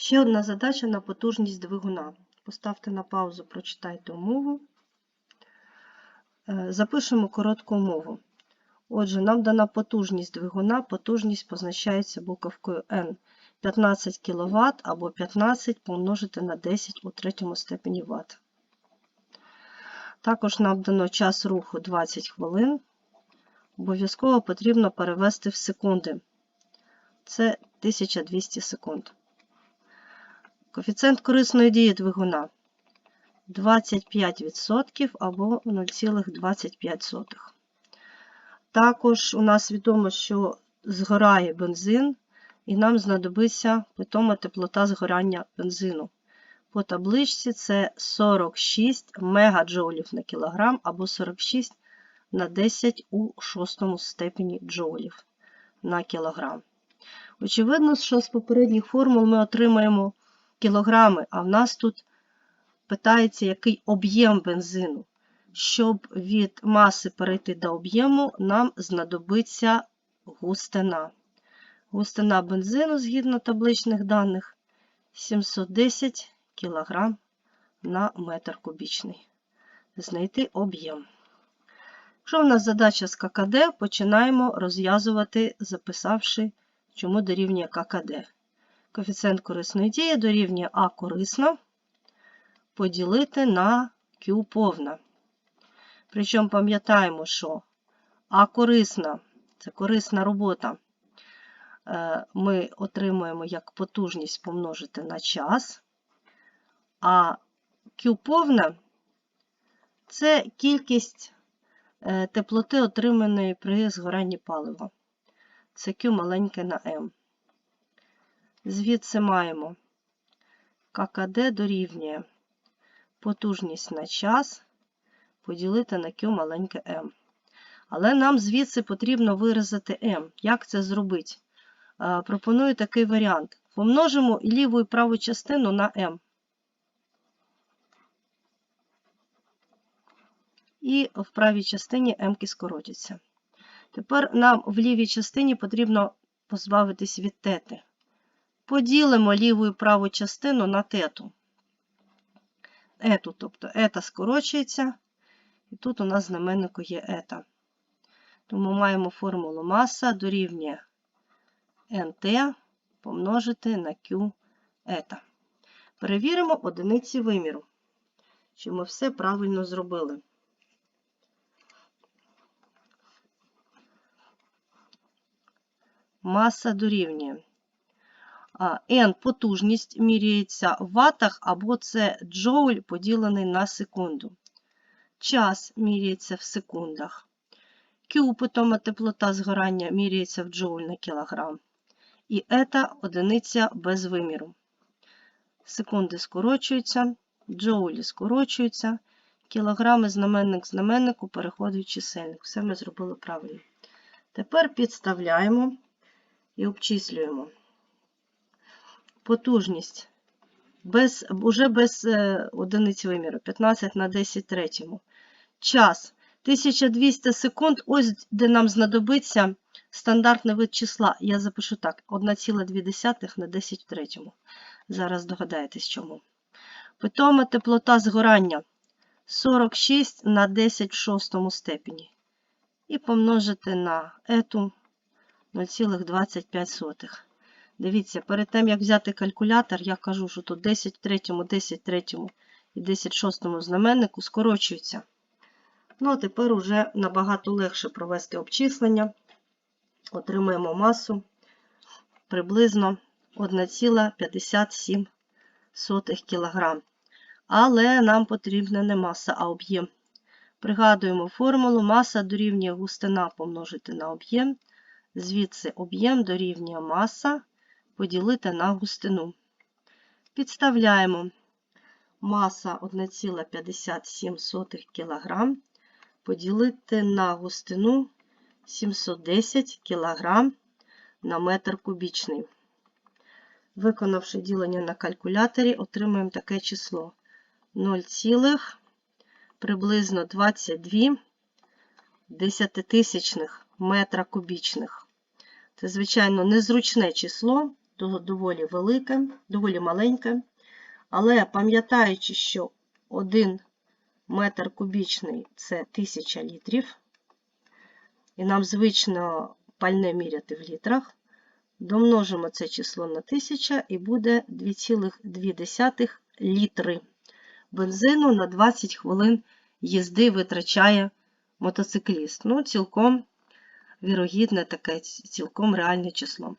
Ще одна задача на потужність двигуна. Поставте на паузу, прочитайте умову. Е, Запишемо коротку умову. Отже, нам дана потужність двигуна. Потужність позначається буковкою N. 15 кВт або 15 помножити на 10 у третьому степені Вт. Також нам дано час руху 20 хвилин. Обов'язково потрібно перевести в секунди. Це 1200 секунд. Коефіцієнт корисної дії двигуна 25% або 0,25. Також у нас відомо, що згорає бензин, і нам знадобиться питома теплота згорання бензину. По табличці це 46 мегаджоулів на кілограм або 46 на 10 у шостому степені джоулів на кілограм. Очевидно, що з попередніх формул ми отримаємо кілограми, а в нас тут питається, який об'єм бензину. Щоб від маси перейти до об'єму, нам знадобиться густина. Густина бензину, згідно табличних даних, 710 кг на метр кубічний. Знайти об'єм. Якщо в нас задача з ККД, починаємо розв'язувати, записавши, чому дорівнює ККД. Коефіцієнт корисної дії дорівнює А корисна поділити на Q повна. Причому пам'ятаємо, що А корисна це корисна робота. Е, Ми отримуємо як потужність помножити на час, а Q повна це кількість е, теплоти, отриманої при згоранні палива. Це Q маленьке на M. Звідси маємо ККД дорівнює потужність на час поділити на Q маленьке m. Але нам звідси потрібно виразити m. Як це зробити? Пропоную такий варіант. Помножимо ліву і праву частину на m. І в правій частині m скоротяться. Тепер нам в лівій частині потрібно позбавитись від тети. Поділимо ліву і праву частину на тету. Ету, тобто ета скорочується, і тут у нас знаменнику є ета. Тому маємо формулу маса дорівнює nt помножити на Q ета. Перевіримо одиниці виміру, чи ми все правильно зробили. Маса дорівнює. N потужність міряється в ватах, або це джоуль поділений на секунду. Час міряється в секундах. Q питома теплота згорання міряється в джоуль на кілограм. І ета одиниця без виміру. Секунди скорочуються, джоулі скорочуються, кілограми знаменник знаменнику переходить чисельник. Все ми зробили правильно. Тепер підставляємо і обчислюємо потужність без, уже без е, одиниць виміру, 15 на 10 третьому. Час 1200 секунд, ось де нам знадобиться стандартний вид числа. Я запишу так: 1,2 на 10 третьому. Зараз догадаєтесь чому. Питома теплота згорання 46 на 10 в шостому степені. І помножити на ету 0,25. Дивіться, перед тим, як взяти калькулятор, я кажу, що тут 10 в третьому, 10 в третьому і 10 в шостому знаменнику скорочуються. Ну, а тепер уже набагато легше провести обчислення. Отримаємо масу приблизно 1,57 кг. Але нам потрібна не маса, а об'єм. Пригадуємо формулу, маса дорівнює густина помножити на об'єм. Звідси об'єм дорівнює маса поділити на густину. Підставляємо маса 1,57 кг поділити на густину 710 кг на метр кубічний. Виконавши ділення на калькуляторі, отримаємо таке число 0, приблизно 22 десятитисячних метра кубічних. Це, звичайно, незручне число, доволі велике, доволі маленьке. Але пам'ятаючи, що 1 метр кубічний це 1000 літрів, і нам звично пальне міряти в літрах, домножимо це число на 1000 і буде 2,2 літри бензину на 20 хвилин їзди витрачає мотоцикліст. Ну, цілком вірогідне таке, цілком реальне число.